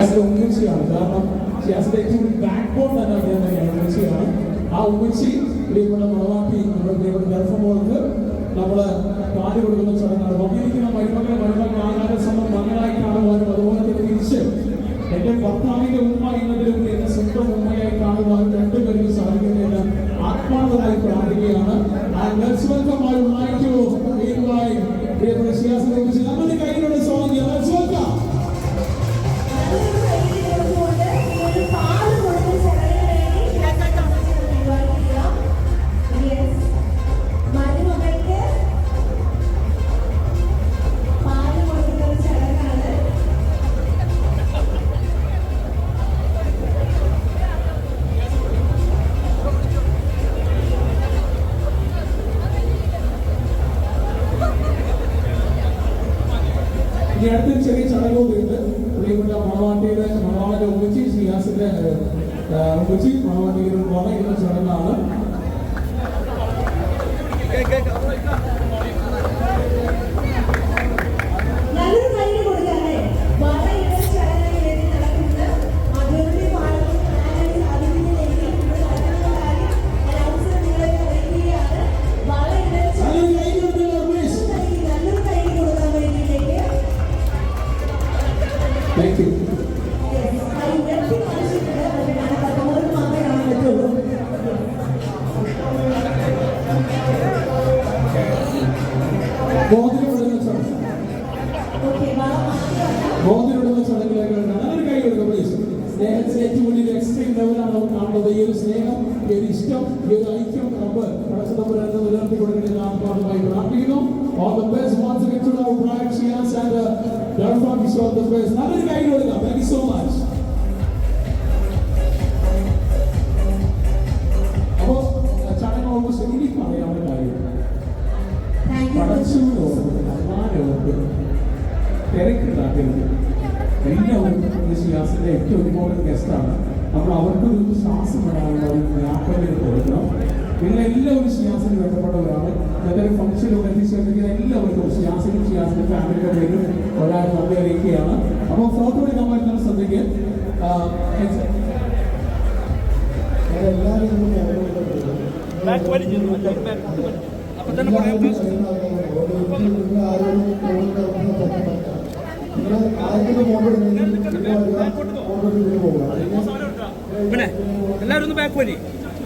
ഉമ്മച്ചിയാണ് കാരണം ഏറ്റവും back bone തന്നെ അദ്ദേഹം തന്നെയാണ് ആ ഉമ്മച്ചി പ്രിയപ്പെട്ട മണവാട്ടി നമ്മുടെ പ്രിയപ്പെട്ട ഗർഭമോൾക്ക് നമ്മൾ പാൽ കൊടുക്കുന്ന ചടങ്ങാണ്. വന്നിരിക്കുന്ന മരുമകളെ മരുമകൾ ആകാരസമം മകളായി കാണുവാനും അതുപോലെ തന്നെ തിരിച്ച് എന്റെ ഭർത്താവിന്റെ ഉമ്മ എന്നതിലുപരി എന്റെ സ്വന്തം ഉമ്മയായി കാണുവാനും രണ്ടുപേരും സാധിക്കുന്നതിന് ആത്മാർത്ഥമായി പ്രാർത്ഥിക്കുകയാണ് ആ to meanwhile, പ്രിയപ്പെട്ട ഷിയാസിനെ കുറിച്ച് നമ്മുടെ ഇനി അടുത്തൊരു ചെറിയ ചടങ്ങ് കൂടിയുണ്ട് പ്രിയപ്പെട്ട മണവാട്ടിയുടെ മണവാളിന്റെ ഷിയാസിന്റെ ഏഹ്, ഉമ്മച്ചി മണവാട്ടിയുടെ വളയുന്ന ചടങ്ങാണ്. മാത്രമല്ല. മോതിരമിടുന്ന ചടങ്ങിലേക്ക് വരുന്ന നല്ലൊരു കൈ കൊടുക്കുക പ്ലീസ് സ്നേഹത്തിന് എക്സ്ട്രീം ലെവലാണ് നമുക്ക് കാണുന്നത് ഈ ഒരു സ്നേഹം ഈ ഒരു ഇഷ്ടം ഈ ഒരു ഐക്യം റബ്ബ് പടച്ചതമ്പുരാനെ നിലനിർത്തി ആത്മാർത്ഥമായി പ്രാർത്ഥിക്കുന്നു All the best once again to you all the best. നല്ലൊരു കൈ കൊടുക്കുക താങ്ക് യു സോ മച്ച് അപ്പോ ചടങ്ങ് ഓൾമോസ്റ്റ് ഇനി പറയാനുള്ള കാര്യം. Thank you. പടച്ചവനോർത്ത് ഭഗവാനോർത്ത് തിരക്കുണ്ടാക്കരുത്. എല്ലാവർക്കും ഈ ഷിയാസിന്റെ ഏറ്റവും ഇമ്പോർട്ടന്റ് ഗസ്റ്റാണ് നമ്മൾ അവർക്കൊരു ശ്വാസം വിടാനുള്ള ഒരു വ്യാപനം കൊടുക്കണം നിങ്ങൾ എല്ലാവരും ബന്ധപ്പെട്ട വേണ്ടപ്പെട്ടവരാണ്. നല്ലൊരു ഫംഗ്ഷനിലൂടെ എത്തിച്ചേർന്നിരിക്കുന്ന എല്ലാവർക്കും സിയാസിനും ഷിയാസിന്റെ ഫാമിലിയുടെ പേരും ഒരാൾ നന്ദി അറിയിക്കുകയാണ്. അപ്പോൾ ഫോട്ടോ എടുക്കാൻ പറ്റുന്ന ശ്രദ്ധിക്കുക പിന്നെ എല്ലാവരും ഒന്ന് ബാക്ക് വലി